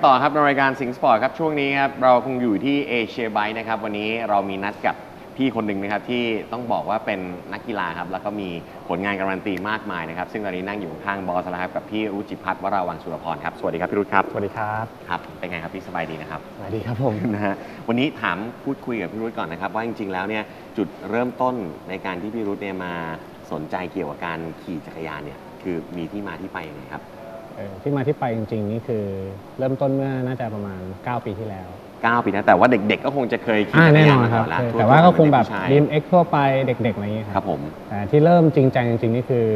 กันต่อครับในรายการสิงสปอร์ตครับช่วงนี้ครับเราคงอยู่ที่เอเชียไบนะครับวันนี้เรามีนัดกับพี่คนหนึ่งนะครับที่ต้องบอกว่าเป็นนักกีฬาครับแล้วก็มีผลงานการันตีมากมายนะครับซึ่งตอนนี้นั่งอยู่ข้างบอสแล้วครับกับพี่รุจิพัฒน์วราวันสุรพรครับสวัสดีครับพี่รุจิครับสวัสดีครับครับเป็นไงครับพี่สบายดีนะครับสวัสดีครับผมนะฮะวันนี้ถามพูดคุยกับพี่รุธก่อนนะครับว่าจริงๆแล้วเนี่ยจุดเริ่มต้นในการที่พี่รุธเนี่ยมาสนใจเกี่ยวกับการขี่จักรยานเนี่ยคือมีที่มาที่ไปยังไงครับเอ่อ ที่มาที่ไปจริง ๆ นี่คือเริ่มต้นเมื่อน่าจะประมาณ 9 ปีที่แล้ว 9 ปีนะแต่ว่าเด็กๆ ก็คงจะเคยขี่อ่าจักรแน่นยานอนมาคก่รัอบนแล้วคือแต่ว่าก็คงแบบ ทั่วไปดีมเอ็กทั่วไปเด็กๆอะไรอย่างเงี้ยครับผม แต่ที่เริ่มจริงจังจริงๆนี่คือ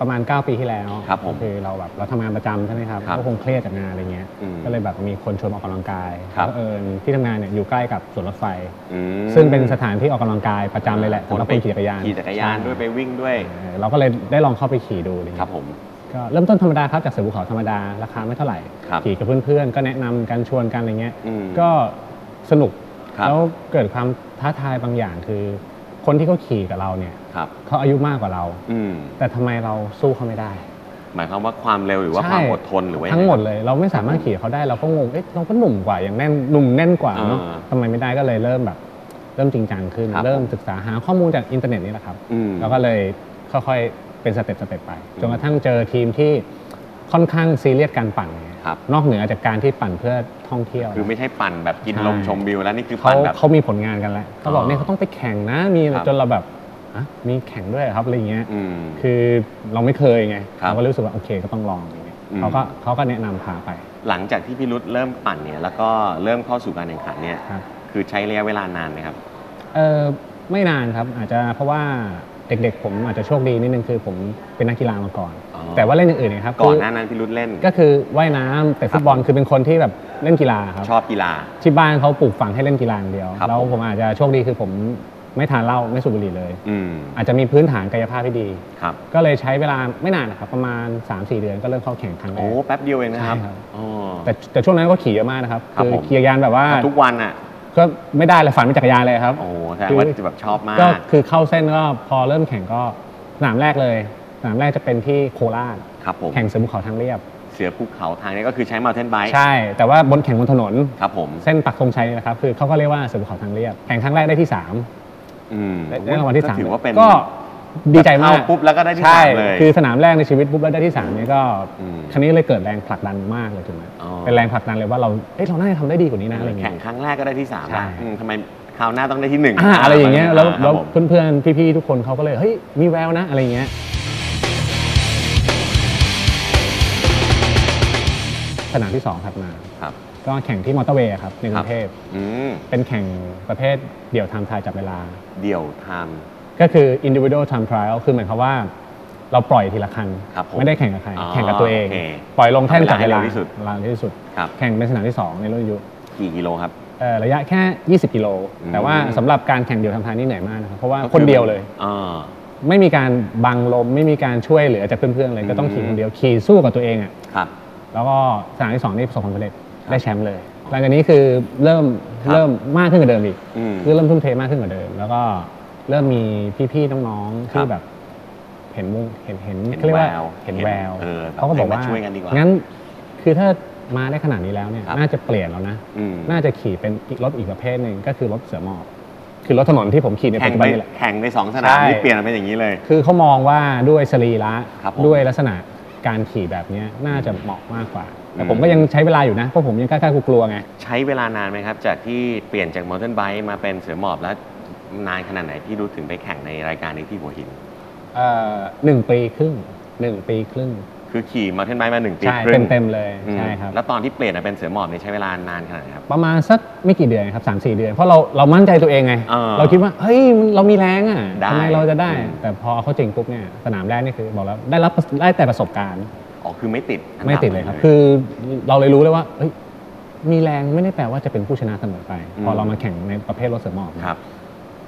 ประมาณ 9 ปีที่แล้วครับผมก็คือเราแบบเราทำงานประจำใช่ไหมครับครับก็คงเครียดจากงานอะไรเงี้ยอืมก็เลยแบบมีคนชวนออกกำลังกายครับแล้วเอิญที่ทำงานเนี่ยอยู่ใกล้กับสวนรถไฟ อืมซึ่งเป็นสถานที่ออกกำลังกายประจำเลยแหละสำหรับไปคนขี่จักรยานขี่จักรยานด้วยไปใช่วิ่งด้วย เออเราก็เลยได้ลองเข้าไปขี่ดูอะไรเงี้ยครับผม ก็เริ่มต้นธรรมดาครับจากเสือภูเขาธรรมดาราคาไม่เท่าไหร่ครับขี่กับเพื่อนๆ ก็แนะนำกันชวนกันอะไรเงี้ยอืมก็สนุกครับ แล้วเกิดความท้าทายบางอย่างคือ คนที่เขาขี่กับเราเนี่ยครับ เขาอายุมากกว่าเรา อืม แต่ทำไมเราสู้เขาไม่ได้ หมายความว่าความเร็วหรือว่าใช่ ความอดทนหรือว่ายัไทั้งหมดเลยเราไม่สามารถขี่กับเขาได้เราก็งงเอ๊ะเราก็หนุ่มกว่าอย่างแน่นหนุ่มแน่นกว่าเนาะอ่าทำไมไม่ได้ก็เลยเริ่มแบบ เริ่มจริงจังขึ้น ครับ เริ่มศึกษาหาข้อมูลจากอินเทอร์เน็ตนี่แหละครับอืม แล้วก็เลยค่อยๆ เป็นสเต็ปสเต็ปไปอืมจนกระทั่งเจอทีมที่ค่อนข้างซีเรียสการปั่นเนี่ยครับ นอกเหนือจากการที่ปั่นเพื่อท่องเที่ยว คือไม่ใช่ปั่นแบบกินใช่ลมชมวิวแล้วนี่คือเขาปั่นแบบ เขามีผลงานกันแล้วเขาบอกอ๋อเนี่ยเขาต้องไปแข่งนะมีอะไรครับ จนเราแบบอะมีแข่งด้วยเหรอครับอะไรเงี้ย อืม คือเราไม่เคยไงครับ เราก็รู้สึกว่าโอเคก็ต้องลองอย่างเงี้ยอืมเขาก็เขาก็แนะนำพาไป หลังจากที่พี่รุธเริ่มปั่นเนี่ยแล้วก็เริ่มเข้าสู่การแข่งขันเนี่ยครับ คือใช้ระยะเวลานานไหมครับ เออไม่นานครับอาจจะเพราะว่า เด็กๆ ผมอาจจะโชคดีนิดนึงคือผมเป็นนักกีฬามาก่อน อ๋อ แต่ว่าเล่นอย่างอื่นเนยครับก่อนคืหน้านั้นพี่รุธเล่น ก็คือว่ายน้ำแต่ฟุตบอลคือเป็นคนที่แบบเล่นกีฬาครับ ชอบกีฬา ที่บ้านเขาปลูกฝังให้เล่นกีฬาอย่างเดียว ครับ แล้วผมผมอาจจะโชคดีคือผมไม่ทานเหล้าไม่สูบบุหรี่เลย อืมอาจจะมีพื้นฐานกายภาพที่ดี ครับ ก็เลยใช้เวลาไม่นานนะครับประมาณ 3-4 เดือนก็เริ่มเข้าแข่งครั้งแรโอ้ก แป๊บเดียวเองนะครับใช่ครับ อ๋อ แต่แต่ช่วงนั้นก็ขี่เยอะมากนะครับครับคือผม ขี่จักรยานแบบว่า ทุกวันอะ ก็ไม่ได้เลยฝันเป็นจักรยานเลยครับ โอ้แสดงว่าจะแบบชอบมาก ก็คือเข้าเส้นก็พอเริ่มแข่งก็สนามแรกเลยสนามแรกจะเป็นที่โคราชครับผมแข่งเสือภูเขาทางเรียบ เสือภูเขาทางนี้ก็คือใช้มาเทนไบค์ใช่ แต่ว่าบนแข่งบนถนนครับผมเส้นปักธงชัยนี่นะครับคือเขาก็เรียกว่าเสือภูเขาทางเรียบแข่งครั้งแรกได้ที่3อืมได้ได้รางวัลที่ก็3ถือว่าเป็นก็ ดีใจมากเข้ปุ๊บแล้วก็ได้ที่ใช่สามเลยคือสนามแรกในชีวิตปุ๊บแล้วได้ที่3เนี่ยก็อืมครั้นี้เลยเกิดแรงผลักดันมากเลยถูกไหมอ๋อเป็นแรงผลักดันเลยว่าเราเอ้ยเราน่าจะทำได้ดีกว่านี้นะอะไรแข่เงี้งยครั้งแรกก็ได้ที่สามใช่ละอืมทำไมคราวหน้าต้องได้ที่หนึ่งอ่าอะไรอย่างเงี้ยแล้วคแล้รับวผมเพื่อนๆพี่ๆทุกคนเขาก็เลยเฮ้ยมีแววนะอะไรเงี้ยสนามที่สองถัดมาครับก็แข่งที่มอเตอร์เวย์ครับในกรุงเทพอืมเป็นแข่งประเภทเดี่ยวไทม์ทายจับเวลา เดี่ยวไทม์ ก็คือ individual time trial คือหมายความว่า เราปล่อยทีละคัน ครับผมไม่ได้แข่งกับใคร อ๋อแข่งกับตัวเอง โอเคปล่อยลงแท่นจับเวลาเวลาให้เร็วที่สุดเวลาที่สุด ครับ แข่งเป็นสนามที่ 2 ในรุ่นอายุกี่กิโลครับ เอ่อระยะแค่ 20 กิโล อืม แต่ว่าสำหรับการแข่งเดี่ยวทำทายนี่เหนื่อยมากนะครับ เพราะว่าคนเดียวเลย อ่า ไม่มีการบังลม ไม่มีการช่วยเหลือจากเพื่อนๆเลย ก็ต้องขี่อืม คนเดียว ขี่สู้กับตัวเองอะ ครับ แล้วก็สนามที่ 2 นี่ประสบความสำเร็จครับได้แชมป์เลย หลังจากนี้คือเริ่มครับ เริ่มมากขึ้นกว่าเดิมอีก อืม คือเริ่มทุ่มเทมากขึ้นกว่าเดิม แล้วก็ เริ่มมีพี่ๆน้องๆครัที่บแบบ เห็นวงเห็นเห็นเห็นเขาเรียกว่าแววเห็นแววเออเขาก็บอกว่ามาช่วยกันดีกว่างั้น คือถ้ามาได้ขนาดนี้แล้วเนี่ย ครับ น่าจะเปลี่ยนแล้วนะ อืมน่าจะขี่เป็นอีกรถอีกประเภทหนึ่งก็คือรถเสือหมอบคือรถถนนที่ผมขี่ในปัแข่จงจุไปบันนี่แหละ แข่งในสองสนามใช่ นี่เปลี่ยนมาเป็นอย่างนี้เลย คือเขามองว่าด้วยสรีระครับผมด้วยลักษณะการขี่แบบเนี้ยน่าจะเหมาะมากกว่า แต่อืม ผมก็ยังใช้เวลาอยู่นะ เพราะผมยังกล้าๆกลัวๆไง ใช้เวลานานไหมครับ จากที่เปลี่ยนจากมอเตอร์ไบค์มาเป็นเสือหมอบแล้ว นานขนาดไหนที่รู้ถึงไปแข่งในรายการนี้ที่หัวหินเอ่อหนึ่งปีครึ่งหนึ่งปีครึ่งคือขี่มอเตอร์ไบค์มาหนึ่งปีใช่ครึ่งเต็มๆเลยอืมใช่ครับ แล้วตอนที่เปลี่ยนมาเป็นเสือหมอบเนี่ยใช้เวลานานขนาดไหนครับ ประมาณสักไม่กี่เดือนครับสามสี่เดือน เพราะเราเรามั่นใจตัวเองไงเออเราคิดว่า เฮ้ยเรามีแรงอะได้ทำไมเราจะได้ อืม แต่พอเอาเข้าจริงปุ๊บเนี่ยสนามแรกนี่คือบอกแล้วได้รับได้แต่ประสบการณ์ อ๋อคือไม่ติดอันดับไม่ติดเลยครับ คือ เราเลยรู้เลยว่าเฮ้ยมีแรงไม่ได้แปลว่าจะเป็นผู้ชนะเสมอไป พอเรามาแข่งในประเภทรถเสือหมอบ ครับ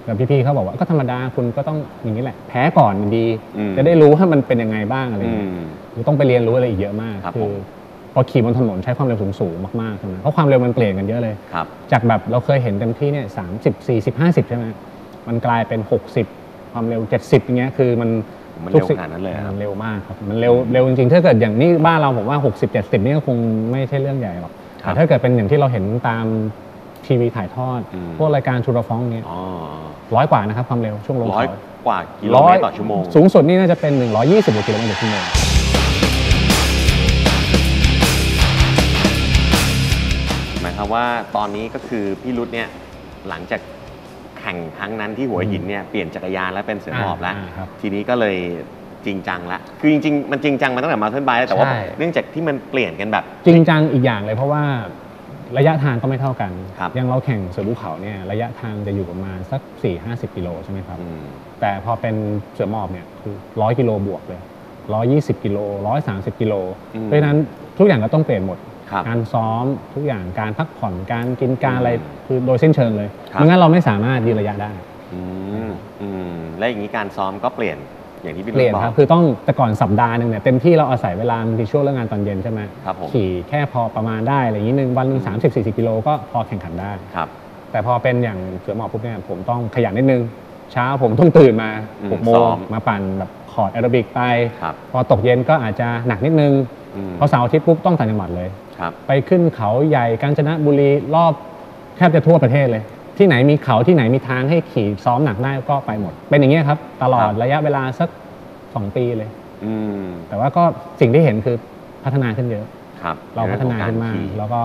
แต่พี่ๆเขาบอกว่าก็ธรรมดาคุณก็ต้องอย่างนี้แหละ แพ้ก่อนดีอืมจะได้รู้ว่ามันเป็นยังไงบ้างอะไรอืเงี้ยมคือต้องไปเรียนรู้อะไรอีกเยอะมากครับคืผอมพอขี่บนถนนใช้ความเร็วสูงๆมากๆใช่ไหมเพราะความเร็วมันเปลี่ยนกันเยอะเลยครับจากแบบเราเคยเห็นเต็มที่เนี่ยสามสิบสี่สิบห้าสิบใช่ไหมมันกลายเป็นหกสิบความเร็วเจ็ดสิบอย่างเงี้ยคือมันมันทุเร็กวสิ่งขนาดนั้นเลยครับมันเร็วมากครับมันเร็วเร็วจริงๆถ้าเกิดอย่างนี้บ้านเราผมว่า 60 70นี่ก็คงไม่ใช่เรื่องใหญ่หรอกครับแต่ถ้าเกิดเป็นอย่างที่เราเห็นตาม ทีวีถ่ายทอด อืม พวกรายการชูรฟองเนี้ยอ๋อร้อยกว่านะครับความเร็วช่วงลงร้อยเขา กว่ากิโลเมตรต่อชั่วโมง สูงสุดนี่น่าจะเป็น 120กว่ากิโลเมตรต่อชั่วโมงหมายความว่าตอนนี้ก็คือพี่รุธเนี่ยหลังจากแข่งครั้งนั้นที่หัวหินเนี่ยเปลี่ยนจักรยานแล้วเป็นเสือหมอบแล้วอ่าครับ ทีนี้ก็เลยจริงจังละ คือจริงๆ มันจริงจังมาตั้งแต่มาเทิร์นไบแล้วแต่ว่าใช่ เนื่องจากที่มันเปลี่ยนกันแบบ จริงจังอีกอย่างเลยเพราะว่า ระยะทางก็ไม่เท่ากันครับอย่างเราแข่งเสือภูเขาเนี่ยระยะทางจะอยู่ประมาณสัก 4 50 กิโลใช่ไหมครับ อืม แต่พอเป็นเสือหมอบเนี่ยคือ 100 กิโลบวกเลย 120 กิโล 130 กิโล อืม เพราะฉะนั้นทุกอย่างก็ต้องเปลี่ยนหมด ครับ การซ้อมทุกอย่างการพักผ่อนการกินการอืมอะไรคือโดยสิ้นเชิงเลยครับ ไม่งั้นเราไม่สามารถยืนระยะได้ อืมอืมและอย่างนี้การซ้อมก็เปลี่ยน อย่างที่พี่เปลี่ยนบอครับกคือต้องแต่ก่อนสัปดาห์หนึ่งเนี่ยเต็มที่เราอาศัยเวลาบางทีช่วงเลิกงานตอนเย็นใช่ไหมครับผมขี่แค่พอประมาณได้อะไรอย่างนี้หนึ่งวันหนึ่งอืมสามสิบสี่สิบกิโลก็พอแข่งขันได้ครับแต่พอเป็นอย่างเสือหมอบปุ๊บเนี่ยผมต้องขยันนิดนึงเช้าผมต้องตื่นมาอืมหกโมซ้งอมมาปั่นแบบคอร์ดแอโรบิกไปครับพอตกเย็นก็อาจจะหนักนิดนึงอืมพอเสาร์อาทิตย์ปุ๊บต้องต่างจังหวัดเลยครับไปขึ้นเขาใหญ่กาญจนบุรีรอบแทบจะทั่วประเทศเลย ที่ไหนมีเขาที่ไหนมีทางให้ขี่ซ้อมหนักได้ก็ไปหมด เป็นอย่างนี้ยครับ ตลอดระยะเวลาสัก2ปีเลย อืมแต่ว่าก็สิ่งที่เห็นคือพัฒนาขึ้นเยอะ ครับเราพัฒนาขึ้นมากใเรื่องของรขี่แล้วก็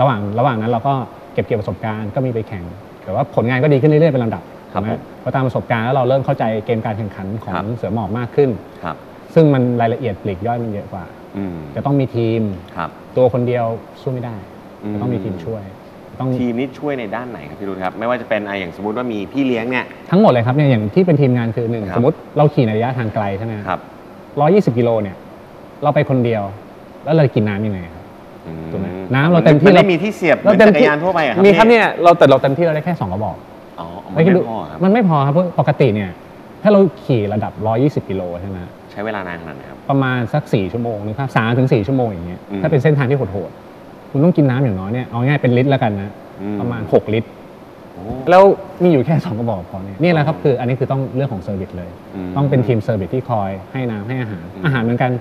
ระหว่างระหว่างนั้นเราก็เก็บเกี่ยวประสบการณ์ก็มีไปแข่ง แต่ว่าผลงานก็ดีขึ้นเรื่อยๆเป็นลำดับครับถูกไหมผมเพราะตามประสบการณ์แล้วเราเริ่มเข้าใจเกมการแข่งขันขอครังบเสือหมอบมากขึ้นครับซึ่งมันรายละเอียดปลีกย่อยมันเยอะกว่าอืมจะต้องมีทีมครับตัวคนเดียวสู้ไม่ได้อืมจะต้องมีทีมช่วย ต้องทีมนี้ช่วยในด้านไหนครับพี่รุธครับ ไม่ว่าจะเป็นอะอย่างสมมติว่ามีพี่เลี้ยงเนี่ย ทั้งหมดเลยครับเนี่ยอย่างที่เป็นทีมงานคือหนึ่งครับ สมมติเราขี่ในระยะทางไกลใช่ไหมครับร้อยยี่สิบกิโลเนี่ย เราไปคนเดียว แล้วเรากินน้ำยังไงครับ อืถูกไหมน้ำเราเต็มที่นไม่เรามีที่เสียบเหมืเราอนเต็มจักรที่ยานทั่วไปอะครับมีครับเนี่ยเราแต่เราเต็มที่เราได้แค่สองกระบอกอ๋อมันไม่พอครับมันไม่พอครับเพราะปกติเนี่ยถ้าเราขี่ระดับ 120 กิโลใช่ไหมใช้เวลานานขนาดไหนครับ ประมาณสัก4ชั่วโมงนะครับสามถึงสี่ชั่วโมงอย่างเงี้ยอืม ถ้าเป็นเส้นทางที่โหดๆ คุณต้องกินน้ำอย่างน้อยเนี่ยเอาง่ายเป็นลิตรแล้วกันนะอืประมาณ 6 ลิตรโอ้แล้วมีอยู่แค่ 2 กระบอกพอเนี่ยนี่แหละครับคืออันนี้คือต้องเรื่องของเซอร์วิสเลย ม ต้องเป็นทีมเซอร์วิสที่คอยให้น้ำให้อาหาร อืม อาหารเหมือนกัน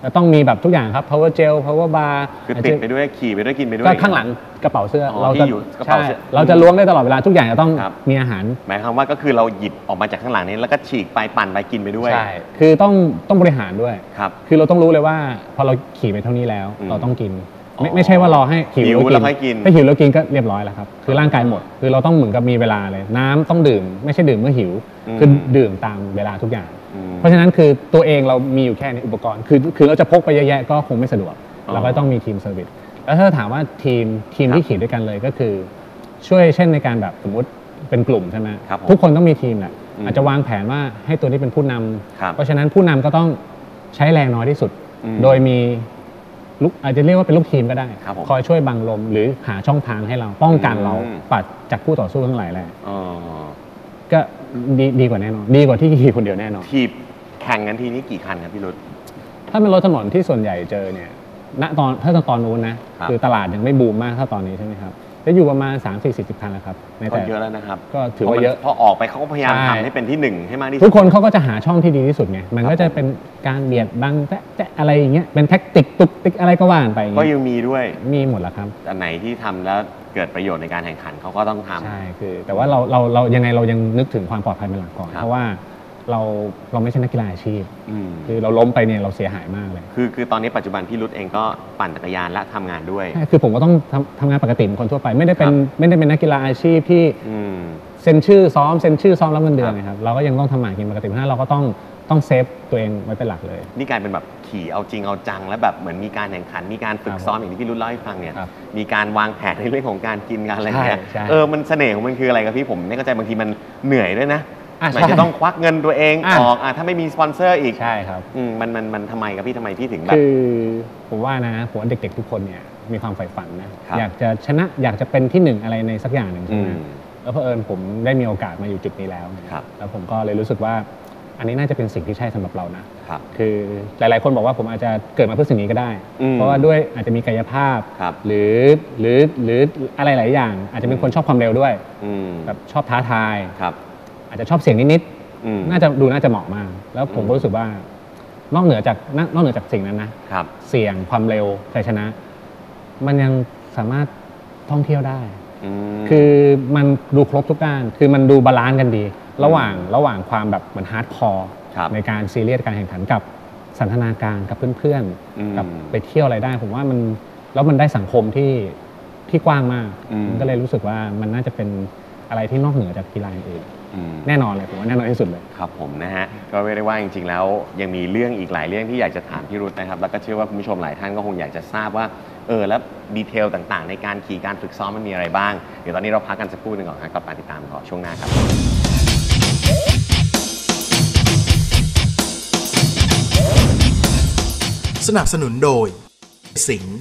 แต่ต้องมีแบบทุกอย่างครับ power gel power bar คือติดไปด้วยขี่ไปด้วยกินไปด้วย ก็ข้างหลังกระเป๋าเสื้ออ๋อเราที่จะอยู่กระเป๋าใช่เสื้อเราจะล้วงได้ตลอดเวลาทุกอย่างจะต้องครับ มีอาหาร หมายความว่าก็คือเราหยิบออกมาจากข้างหลังนี้แล้วก็ฉีกไปปั่นไปกินไปด้วยใช่ คือต้องต้องบริหารด้วย ครับ คือเราต้องรู้เลยว่า พอเราขี่ไปเท่านี้แล้ว อืม เราต้องกินอ๋อ ไม่ไม่ใช่ว่ารอให้หิวหิวแล้วค่อยกิน ถ้าหิวแล้วกินก็เรียบร้อยแล้วครับ คือร่างกายหมด คือเราต้องเหมือนกับมีเวลาเลย น้ำต้องดื่ม ไม่ใช่ดื่มเมื่อหิวคือดื่มตามเวลาทุกอย่าง อืม เพราะฉะนั้นคือตัวเองเรามีอยู่แค่ในอุปกรณ์ คือคือเราจะพกไปเยอะแยะก็คงไม่สะดวก อ๋อเราก็ต้องมีทีมเซอร์วิส แล้วถ้าถามว่าทีมทีมครับที่ขี่ด้วยกันเลยก็คือ ช่วยเช่นในการแบบสมมติเป็นกลุ่มใช่ไหมครับผมทุกคนต้องมีทีมแหละอืมอาจจะวางแผนว่าให้ตัวนี้เป็นผู้นำครับเพราะฉะนั้นผู้นำก็ต้องใช้แรงน้อยที่สุด อืมโดยมี ลูกอาจจะเรียกว่าเป็นลูกทีมก็ได้ ครับผมคอยช่วยบังลมหรือหาช่องทางให้เรา ป้องกันอืมเราปัดจากคู่ต่อสู้ทั้งหลายแหละอ๋อก็ดีดีกว่าแน่นอน ดีกว่าที่ขี่คนเดียวแน่นอน ทีบแข่งกันทีนี้กี่คันครับพี่รุธถ้าเป็นรถถนนที่ส่วนใหญ่เจอเนี่ย ณ ตอนถ้าตอนนู้นนะ ครับ คือตลาดยังไม่บูมมากเท่าตอนนี้ใช่ไหมครับ จะอยู่ประมาณ 3 4 40คันแล้วครับในก็แต่ เยอะแล้วนะครับก็ถือว่าเยอะพอออกไปเขาก็พยายามใช่ ทำให้เป็นที่หนึ่งให้มากที่สุดทุกคนเขาก็จะหาช่องที่ดีที่สุดไง มันก็จะเป็นการเบียดบังแตะแตะอะไรอย่างเงี้ย เป็นแท็กติกตุกติกอะไรก็ว่ากันไปอย่างก็เงี้ยยังมีด้วย มีหมดแล้วครับ อันไหนที่ทำแล้วเกิดประโยชน์ในการแข่งขันเขาก็ต้องทำ ใช่คือแต่ว่าเราเราเรายังไงเรายังนึกถึงความปลอดภัยเป็นหลักก่อน ครับเพราะว่า เราเราไม่ใช่นักกีฬาอาชีพ อืมคือเราล้มไปเนี่ยเราเสียหายมากเลยคือคือตอนนี้ปัจจุบันพี่รุธเองก็ปั่นจักรยานและทำงานด้วย ใช่คือผมก็ต้องทำทำงานปกติเหมือนคนทั่วไปไม่ได้เป็นครับไม่ได้เป็นนักกีฬาอาชีพที่อืม เซ็นชื่อซ้อมเซ็นชื่อซ้อมรับเงินเดือนครับ นะครับเราก็ยังต้องทำหมากินปกติเพราะฉะนั้นเราก็ต้องต้องเซฟตัวเองไว้เป็นหลักเลย นี่กลายเป็นแบบขี่เอาจริงเอาจัง แล้วแบบเหมือนมีการแข่งขัน มีการฝึคกรับซ้อมอย่างที่พี่รุธเล่าให้ฟังเนี่ยครับมีการวางแผนในเรื่องของการกินการอะไรเงี้ยใช่ใช่ เออมันเสน่ห์ของมันคืออะไรครับพี่ผมไม่เข้าใจบางทีมันเหนื่อยด้วยนะ อะหมายใช่จะต้องควักเงินตัวเองอะ ออกอะถ้าไม่มีสปอนเซอร์อีกใช่ครับ อืมมันมันมันทำไมครับพี่ทำไมพี่ถึงแบบ คือผมว่านะผมว่าเด็กๆทุกคนเนี่ยมีความใฝ่ฝันนะครับ อยากจะชนะอยากจะเป็นที่หนึ่งอะไรในสักอย่างหนึ่งใช่ไหมอืมแล้วเผอิญผมได้มีโอกาสมาอยู่จุดนี้แล้วครับ แล้วผมก็เลยรู้สึกว่า อันนี้น่าจะเป็นสิ่งที่ใช่สำหรับเรานะ ครับ คือหลายๆคนบอกว่าผมอาจจะเกิดมาเพื่อสิ่งนี้ก็ได้ อืมเพราะว่าด้วยอาจจะมีกายภาพ ครับ หรือหรือหรืออะไรหลายอย่าง อาจจะเป็นคนชอบความเร็วด้วยอืมแบบชอบท้าทาย ครับ อาจจะชอบเสียงนิดอืมๆน่าจะดูน่าจะเหมาะมาก แล้วผมอืมก็รู้สึกว่านอกเหนือจากนอกเหนือจากสิ่งนั้นนะครับเสี่ยงความเร็วชัยชนะ มันยังสามารถท่องเที่ยวได้มคือมันดูครบทุกด้าน คือมันดูบาลานซ์กันดี ระหว่างระหว่างความแบบเหมือนฮาร์ดคอร์ครับในการซีเรียสการแข่งขันกับสันทนาการกับเพื่อนอืมๆกับไปเที่ยวอะไรได้ ผมว่ามันแล้วมันได้สังคมที่ที่กว้างมากอืมมันก็เลยรู้สึกว่ามันน่าจะเป็นอะไรที่นอกเหนือจากกีฬาอื่นอืม แน่นอนเลยผมว่าแน่นอนที่สุดเลย ครับผมนะฮะก็เรียกได้ว่าจริงๆ แล้วยังมีเรื่องอีกหลายเรื่องที่อยากจะถามพี่รุธนะครับ แล้วก็เชื่อว่าคุณผู้ชมหลายท่านก็คงอยากจะทราบว่าเออแล้วดีเทลต่างๆ ในการขี่การฝึกซ้อมมันมีอะไรบ้าง เดี๋ยวตอนนี้เราพักกันสักครู่หนึ่งก่อนครับกลับมาติดตามต่อช่วงหน้าครับสนับสนุนโดย สิงห์